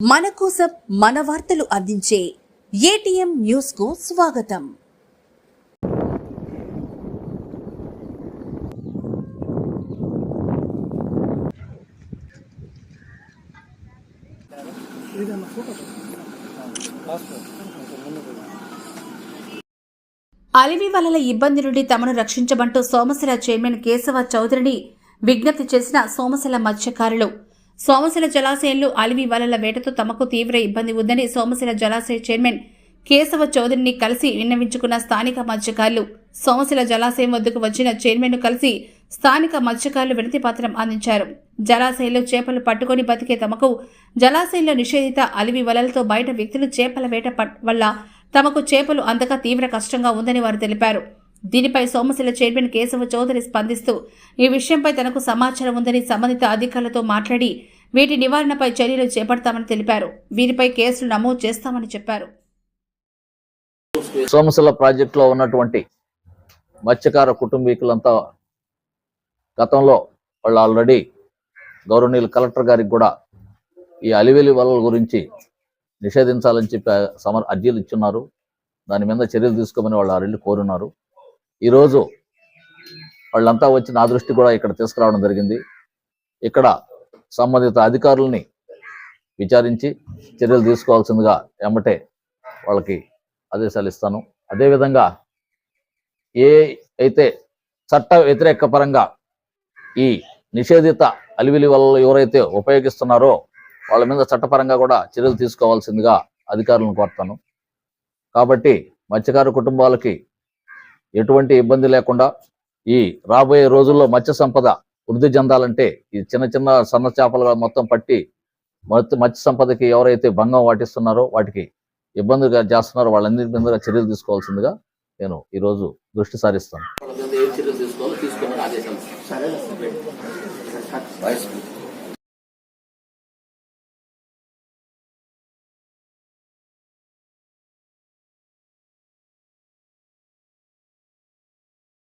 మన కోసం మన వార్తలు అందించే ఏటీఎం న్యూస్కు స్వాగతం. అలివి వలల ఇబ్బంది నుండి తమను రక్షించమంటూ సోమశిల చైర్మన్ కేశవ చౌదరిని విజ్ఞప్తి చేసిన సోమశిల మత్స్యకారులు సోమశిల జలాశయంలో అలివి వలల వేటతో తమకు తీవ్ర ఇబ్బంది ఉందని సోమశిల జలాశయ చైర్మన్ కేశవ చౌదరిని కలిసి విన్నవించుకున్న స్థానిక మత్స్యకారులు సోమశిల జలాశయం వద్దకు వచ్చిన చైర్మన్ను కలిసి స్థానిక మత్స్యకారులు వినతి పత్రం అందించారు. జలాశయంలో చేపలు పట్టుకొని బతికే తమకు జలాశయంలో నిషేధిత అలివి వలలతో బయట వ్యక్తులు చేపల వేట పట్- వల్ల తమకు చేపలు అందక తీవ్ర కష్టంగా ఉందని వారు తెలిపారు. దీనిపై సోమశిల చైర్మన్ కేశవ చౌదరి స్పందిస్తూ ఈ విషయంపై తనకు సమాచారం ఉందని సంబంధిత అధికారులతో మాట్లాడి వీటి నివారణపై చర్యలు చేపడతామని తెలిపారు. వీరిపై కేసులు నమోదు చేస్తామని చెప్పారు. సోమశిల ప్రాజెక్టులో ఉన్నటువంటి మత్స్యకార కుటుంబీకులంతా గతంలో వాళ్ళు ఆల్రెడీ గౌరవనీయులు కలెక్టర్ గారికి కూడా ఈ అలివెలి వలల గురించి నిషేధించాలని చెప్పి సమర్ అర్జీలు ఇచ్చున్నారు. దాని మీద చర్యలు తీసుకోమని వాళ్ళు ఆల్రెడీ కోరున్నారు. ఈరోజు వాళ్ళంతా వచ్చి నా దృష్టి కూడా ఇక్కడ తీసుకురావడం జరిగింది. ఇక్కడ సంబంధిత అధికారులని విచారించి చర్యలు తీసుకోవాల్సిందిగా ఎమ్మటే వాళ్ళకి ఆదేశాలు ఇస్తాను. అదేవిధంగా ఏ అయితే చట్ట వ్యతిరేక పరంగా ఈ నిషేధిత అలివిలి వల్ల ఎవరైతే ఉపయోగిస్తున్నారో వాళ్ళ మీద చట్టపరంగా కూడా చర్యలు తీసుకోవాల్సిందిగా అధికారులను కోరుతాను. కాబట్టి మత్స్యకారు కుటుంబాలకి ఎటువంటి ఇబ్బంది లేకుండా ఈ రాబోయే రోజుల్లో మత్స్య సంపద వృద్ధి చెందాలంటే ఈ చిన్న చిన్న సన్న చేపలు మొత్తం పట్టి మత్స్య మత్స్య సంపదకి ఎవరైతే భంగం వాటిస్తున్నారో వాటికి ఇబ్బందిగా చేస్తున్నారో వాళ్ళందరి మీద చర్యలు తీసుకోవాల్సిందిగా నేను ఈ రోజు దృష్టి సారిస్తాను. సరే.